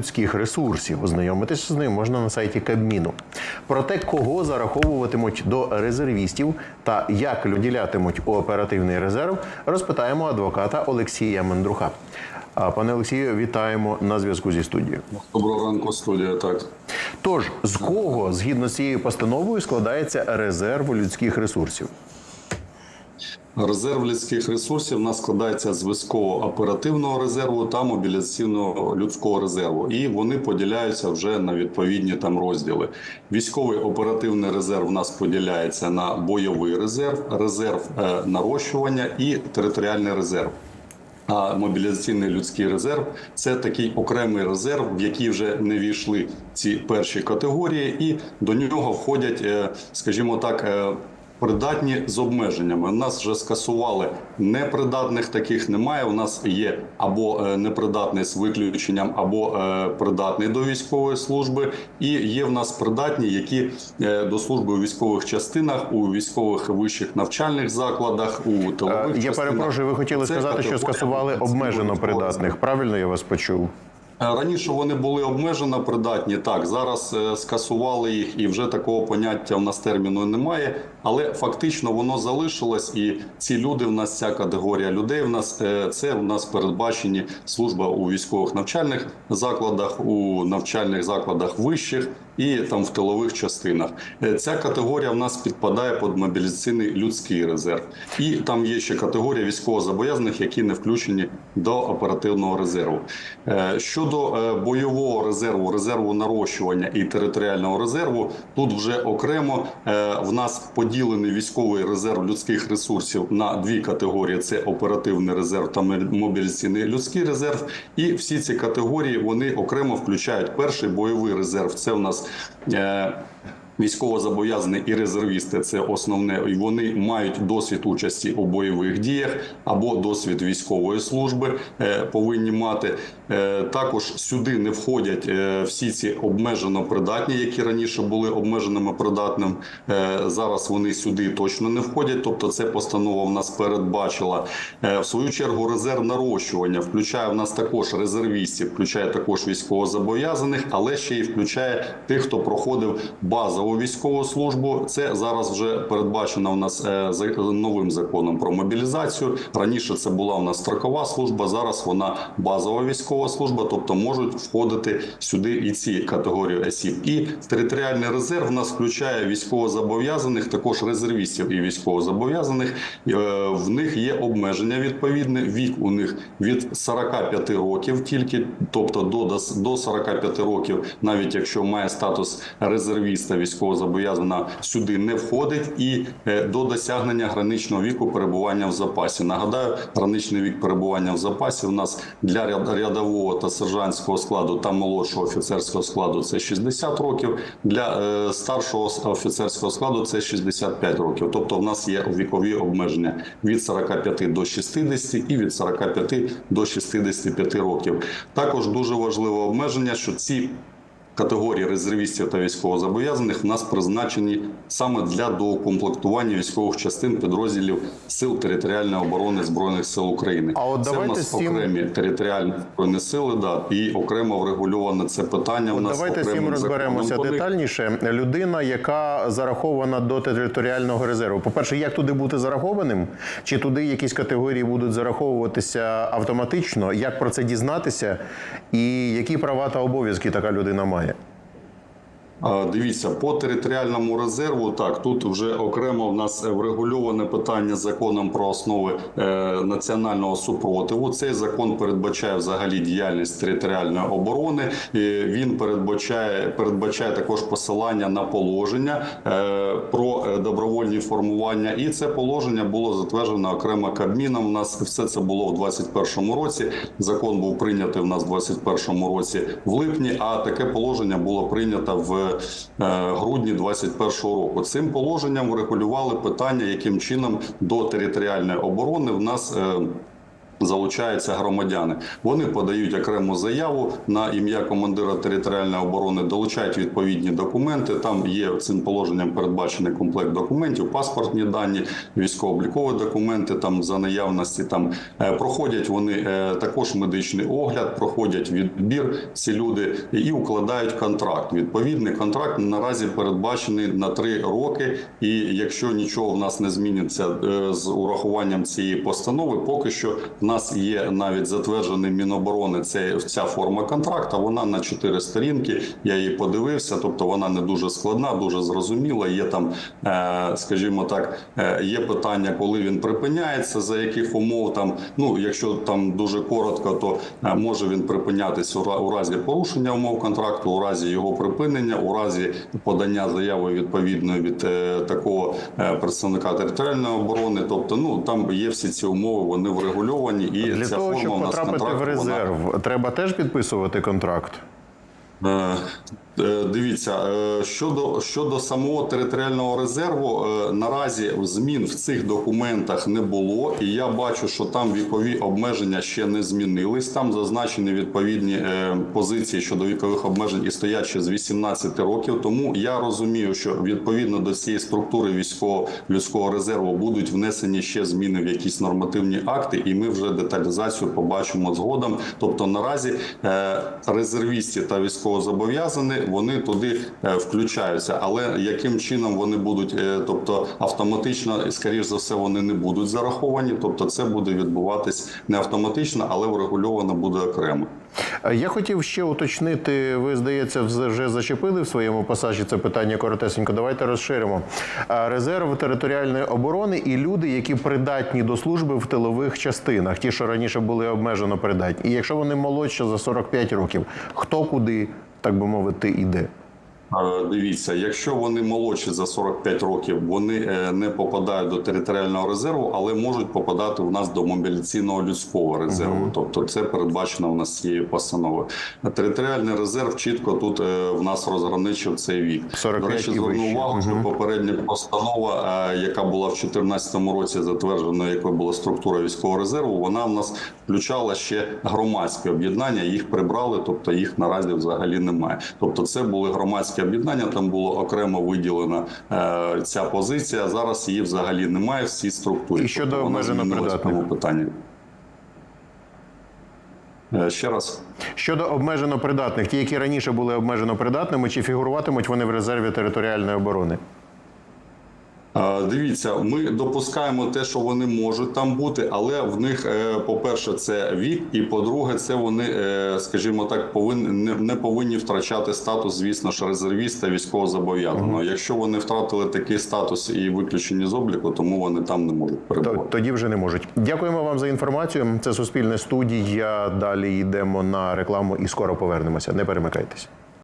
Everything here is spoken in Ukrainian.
людських ресурсів. Ознайомитися з ним можна на сайті Кабміну. Про те, кого зараховуватимуть до резервістів та як виділятимуть у оперативний резерв, розпитаємо адвоката Олексія Мендруха. Пане Олексію, вітаємо на зв'язку зі студією. Доброго ранку, студія. Так Тож, з кого згідно з цією постановою складається резерв людських ресурсів? Резерв людських ресурсів у нас складається з військово-оперативного резерву та мобілізаційного людського резерву, і вони поділяються вже на відповідні там розділи. Військовий оперативний резерв у нас поділяється на бойовий резерв, резерв е, нарощування і територіальний резерв. А мобілізаційний людський резерв це такий окремий резерв, в який вже не війшли ці перші категорії, і до нього входять, е, скажімо так. Придатні з обмеженнями. У нас вже скасували непридатних таких немає. У нас є або е, непридатний з виключенням, або е, придатний до військової служби, і є в нас придатні, які е, до служби у військових частинах, у військових вищих навчальних закладах, у тилових Я частинах. перепрошую, ви хотіли Це сказати, що скасували обмежено придатних. Правильно я вас почув? Е, Раніше вони були обмежено придатні. Так зараз е, скасували їх, і вже такого поняття в нас терміну немає. Але фактично воно залишилось, і ці люди в нас ця категорія людей. В нас е, це в нас передбачені служба у військових навчальних закладах, у навчальних закладах вищих і там в тилових частинах. Ця категорія в нас підпадає під мобілізаційний людський резерв, і там є ще категорія військовозобов'язаних, які не включені до оперативного резерву. Е, Щодо е, бойового резерву, резерву нарощування і територіального резерву, тут вже окремо е, в нас поділений військовий резерв людських ресурсів на дві категорії: це оперативний резерв та мобілізаційний людський резерв. І всі ці категорії вони окремо включають перший бойовий резерв. Це в нас е, Військовозобов'язані і резервісти це основне, і вони мають досвід участі у бойових діях або досвід військової служби е, повинні мати. Е, Також сюди не входять е, всі ці обмежено придатні, які раніше були обмеженими придатним. Зараз вони сюди точно не входять. Тобто, це постанова в нас передбачила. В свою чергу резерв нарощування включає в нас також резервістів, включає також військовозобов'язаних, але ще й включає тих, хто проходив базову військову службу. Це зараз вже передбачено в нас е, за- новим законом про мобілізацію. Раніше це була у нас строкова служба. Зараз вона базова військова служба, тобто можуть входити сюди і ці категорії осіб. І територіальний резерв у нас включає військовозобов'язаних, також резервістів і військовозобов'язаних. Е, В них є обмеження відповідне. Вік у них від 45 років, тільки тобто до до 45 років, навіть якщо має статус резервіста військовозобов'язана, сюди не входить, і е, до досягнення граничного віку перебування в запасі. Нагадаю, граничний вік перебування в запасі у нас для рядового та сержантського складу та молодшого офіцерського складу це 60 років. Для е, старшого офіцерського складу це 65 років. Тобто, в нас є вікові обмеження від 45 до 60 і від 45 до 65 років. Також дуже важливе обмеження, що ці Категорії резервістів та військовозобов'язаних в нас призначені саме для доукомплектування військових частин підрозділів сил територіальної оборони збройних сил України. А от це в нас цим- окремі територіальні збройні сили, да і окремо врегульоване це питання. в От нас давайте з цим розберемося по детальніше. Людина, яка зарахована до територіального резерву. По-перше, як туди бути зарахованим? Чи туди якісь категорії будуть зараховуватися автоматично? Як про це дізнатися? І які права та обов'язки така людина має? А, Дивіться, по територіальному резерву, так тут вже окремо в нас врегульоване питання законом про основи е, національного супротиву. Цей закон передбачає взагалі діяльність територіальної оборони. Він передбачає передбачає також посилання на положення е, про е, добровольні формування. І це положення було затверджено окремо Кабміном. У нас все це було в 2021 році. Закон був прийнятий в нас в 2021 році в липні. А таке положення було прийнято в е, грудні 2021 року. Цим положенням врегулювали питання, яким чином до територіальної оборони в нас. Залучаються громадяни. Вони подають окрему заяву на ім'я командира територіальної оборони, долучають відповідні документи. Там є цим положенням передбачений комплект документів, паспортні дані, військово-облікові документи. Там за наявності там е, проходять вони е, також медичний огляд, проходять відбір ці люди і укладають контракт. Відповідний контракт наразі передбачений на три роки. І якщо нічого в нас не зміниться е, з урахуванням цієї постанови, поки що в нас є навіть затверджений Міноборони це ця форма контракта. Вона на чотири сторінки. Я її подивився, тобто вона не дуже складна, дуже зрозуміла. Є там, е, скажімо так, е, є питання, коли він припиняється, за яких умов там. Ну, якщо там дуже коротко, то е, може він припинятися у ра- у разі порушення умов контракту, у разі його припинення, у разі подання заяви відповідної від такого представника територіальної оборони. Тобто, ну там є всі ці умови, вони врегульовані, і Для ця того, форма щоб потрапити в резерв, треба теж підписувати контракт. Е, е, Дивіться е, щодо щодо самого територіального резерву, наразі змін в цих документах не було, і я бачу, що там вікові обмеження ще не змінились. Там зазначені відповідні позиції щодо вікових обмежень і стоять ще з 18 років. Тому я розумію, що відповідно до цієї структури військово людського резерву будуть внесені ще зміни в якісь нормативні акти, і ми вже деталізацію побачимо згодом. Тобто наразі резервісти та військовозобов'язані вони туди е, включаються, але яким чином вони будуть, е, тобто автоматично, скоріш за все, вони не будуть зараховані. Тобто, це буде відбуватись не автоматично, але врегульовано буде окремо. Е, Я хотів ще уточнити. Ви здається, вже зачепили в своєму пасажі це питання коротесенько. Давайте розширимо. Е, Резерв територіальної оборони і люди, які придатні до служби в тилових частинах, ті, що раніше були обмежено придатні. І якщо вони молодші за 45 років, хто куди, так би мовити, іде? Дивіться, якщо вони молодші за 45 років, вони е, не попадають до територіального резерву, але можуть попадати в нас до мобілізаційного людського резерву. Тобто, це передбачено в нас цією постановою. Територіальний резерв чітко тут е, в нас розграничив цей вік. 45 До речі, і зверну вище. увагу, що попередня постанова, е, яка була в 2014 році затверджена, якою була структура військового резерву, вона в нас включала ще громадське об'єднання. Їх прибрали, тобто їх наразі взагалі немає. Тобто, це були громадські об'єднання. Там було окремо виділена е, ця позиція. Зараз її взагалі немає Всі структури структурі. І щодо Тобто, обмежено придатних? питання. Е, Ще раз. Щодо обмежено придатних, ті, які раніше були обмежено придатними, чи фігуруватимуть вони в резерві територіальної оборони? Дивіться, ми допускаємо те, що вони можуть там бути, але в них, е, по-перше, це вік, і по-друге, це вони, е, скажімо так, повинні не- повинні втрачати статус, звісно ж, резервіста військовозобов'язаного. Якщо вони втратили такий статус і виключені з обліку, тому вони там не можуть перебувати. Тоді вже не можуть. Дякуємо вам за інформацію. Це суспільне студія. Далі йдемо на рекламу і скоро повернемося. Не перемикайтесь.